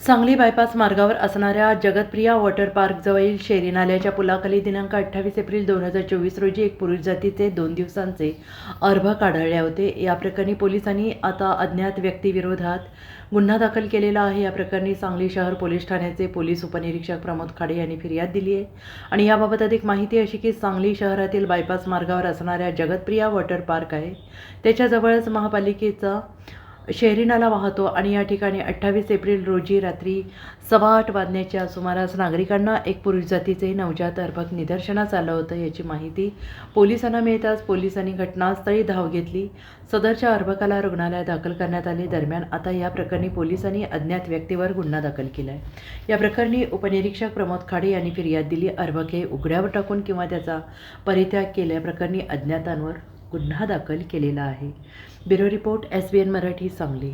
Sangli bypass मार्गावर असणाऱ्या जगतप्रिया water पार्कजवळील शेरी नाल्याच्या पुलाखाली दिनांक अठ्ठावीस एप्रिल दोन हजार चोवीस रोजी एक पुरुष जातीचे दोन दिवसांचे अर्भक आढळले होते. या प्रकरणी पोलिसांनी आता अज्ञात व्यक्तीविरोधात गुन्हा दाखल केलेला आहे. या प्रकरणी सांगली शहर पोलीस ठाण्याचे पोलीस उपनिरीक्षक प्रमोद खाडे यांनी फिर्याद दिली आहे. आणि याबाबत अधिक माहिती अशी की सांगली शहरातील बायपास मार्गावर असणाऱ्या जगतप्रिया वॉटर पार्क आहे. त्याच्याजवळच महापालिकेचा शेरिनाला वाहतो आणि या ठिकाणी अठ्ठावीस एप्रिल रोजी रात्री सव्वा आठ वाजण्याच्या सुमारास नागरिकांना एक पुरुष जातीचे नवजात अर्भक निदर्शनास आलं होतं याची माहिती पोलिसांना मिळताच पोलिसांनी घटनास्थळी धाव घेतली. सदरच्या अर्भकाला रुग्णालयात दाखल करण्यात आले. दरम्यान आता या प्रकरणी पोलिसांनी अज्ञात व्यक्तीवर गुन्हा दाखल केला आहे या प्रकरणी उपनिरीक्षक प्रमोद खाडे यांनी फिर्याद दिली. अर्भक हे उघड्यावर टाकून किंवा त्याचा परित्याग केल्याप्रकरणी अज्ञातांवर गुन्हा दाखल केलेला आहे. Bureau report S B N Marathi Sangli.